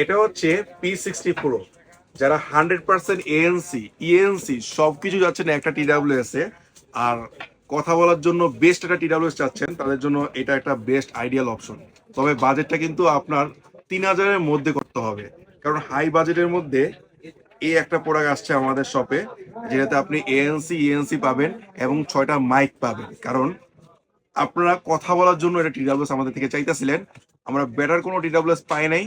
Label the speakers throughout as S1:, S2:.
S1: এটা হচ্ছে P sixty pro যারা হান্ড্রেড পার্সেন্ট এএনসি ইএনসি সবকিছু যাচ্ছেন একটা টিডাব্লিউএস এ। আর কথা বলার জন্য বেস্ট একটা টিডাব্লিউএস চাচ্ছেন, তাদের জন্য এটা একটা বেস্ট আইডিয়াল অপশন তবে বাজেটটা কিন্তু আপনার তিন হাজারের মধ্যে করতে হবে। কারণ হাই বাজেটের মধ্যে এই একটা প্রোডাক্ট আসছে আমাদের শপে যেটাতে আপনি এএনসি ইএনসি পাবেন এবং ছয়টা মাইক পাবেন। কারণ আপনারা কথা বলার জন্য এটা টিডাব্লিউএস আমাদের থেকে চাইতেছিলেন। আমরা বেটার কোনো টিডাব্লিউএস পাই নাই।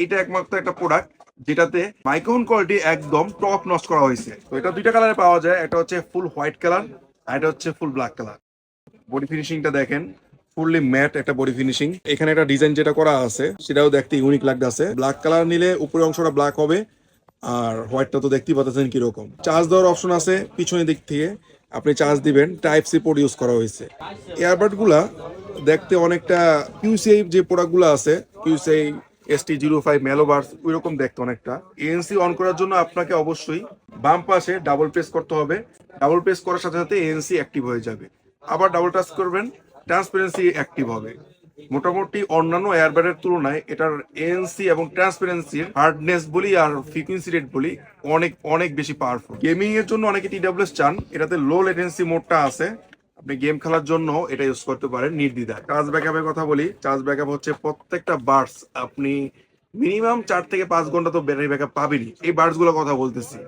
S1: এইটা একমাত্র একটা প্রোডাক্ট যেটাতে মাইক্রোফোন কোয়ালিটি একদম টপ নচ করা হয়েছে। তো এটা দুইটা কালারে পাওয়া যায়, একটা হচ্ছে ফুল হোয়াইট কালার আর এটা হচ্ছে ফুল ব্ল্যাক কালার বডি ফিনিশিংটা দেখেন ফুললি ম্যাট একটা বডি ফিনিশিং এখানে একটা ডিজাইন যেটা করা আছে, সেটাও দেখতে ইউনিক লাগতেছে। ব্ল্যাক কালার নিলে উপরের অংশটা ব্ল্যাক হবে আর হোয়াইটটা তো দেখতেই পাচ্ছেন কীরকম। চার্জ দেওয়ার অপশন আছে পিছনের দিক থেকে, আপনি চার্জ দিবেন টাইপ সি পোর্ট ইউজ করা হয়েছে। এয়ারবাডগুলা দেখতে অনেকটা কিউসিআই যে প্রোডাক্টগুলো আছে QCI S T zero five মেলোবার্স ওই রকম দেখতে অনেকটা। এএনসি অন করার জন্য আপনাকে অবশ্যই বাম পাশে ডাবল প্রেস করতে হবে। ডাবল প্রেস করার সাথে সাথে এএনসি অ্যাক্টিভ হয়ে যাবে। আবার ডাবল টাচ করবেন ট্রান্সপারেন্সি অ্যাক্টিভ হবে। মোটামুটি অন্যান্য এয়ারব্যাডের তুলনায় এটার এএনসি এবং ট্রান্সপারেন্সির হার্ডনেস বলি আর ফ্রিকুয়েন্সি রেট বলি অনেক অনেক বেশি পাওয়ারফুল গেমিং এর জন্য অনেকে টিডাব্লিউএস চান, এটাতে লো লেটেন্সি মোডটা আছে। আপনি গেম খেলার জন্য এটা ইউজ করতে পারেন, নির্দ্বিধায়। চার্জ ব্যাকআপের কথা বলি চার্জ ব্যাকআপ হচ্ছে প্রত্যেকটা বার্স আপনি মিনিমাম চার থেকে পাঁচ ঘণ্টা তো ব্যাটারি ব্যাকআপ পাবেনই। এই বার্ডসগুলো কথা বলতেছি।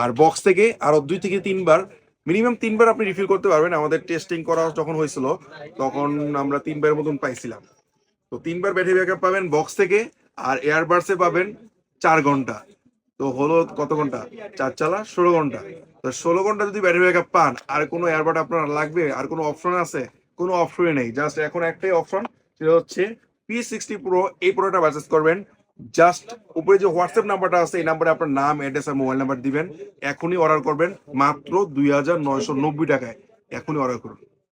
S1: আর বক্স থেকে আরও দুই থেকে তিনবার মিনিমাম তিনবার আপনি রিফিল করতে পারবেন। আমাদের টেস্টিং করা যখন হয়েছিল, তখন আমরা তিনবার মতন পাইছিলাম। তো তিনবার ব্যাটারি ব্যাকআপ পাবেন বক্স থেকে, আর এয়ারবাডসে পাবেন চার ঘণ্টা। তো হলো কত ঘণ্টা? চার চালা, ষোলো ঘণ্টা। তো ষোলো ঘণ্টা যদি ব্যাটারি ব্যাকআপ পান, আর কোনো এয়ারবাড আপনার লাগবে, আর কোনো অপশন আছে? কোনো অপশনই নেই। জাস্ট এখন একটাই অপশন সেটা হচ্ছে পি সিক্সটি প্রো এই প্রোডাক্টটা পারচেস করবেন। জাস্ট উপরে যে হোয়াটসঅ্যাপ নাম্বারটা আছে, এই নাম্বারে আপনার নাম অ্যাড্রেস আর মোবাইল নাম্বার দিবেন। এখনই অর্ডার করবেন মাত্র দুই হাজার নয়শো নব্বই টাকায়। এখনই অর্ডার করুন।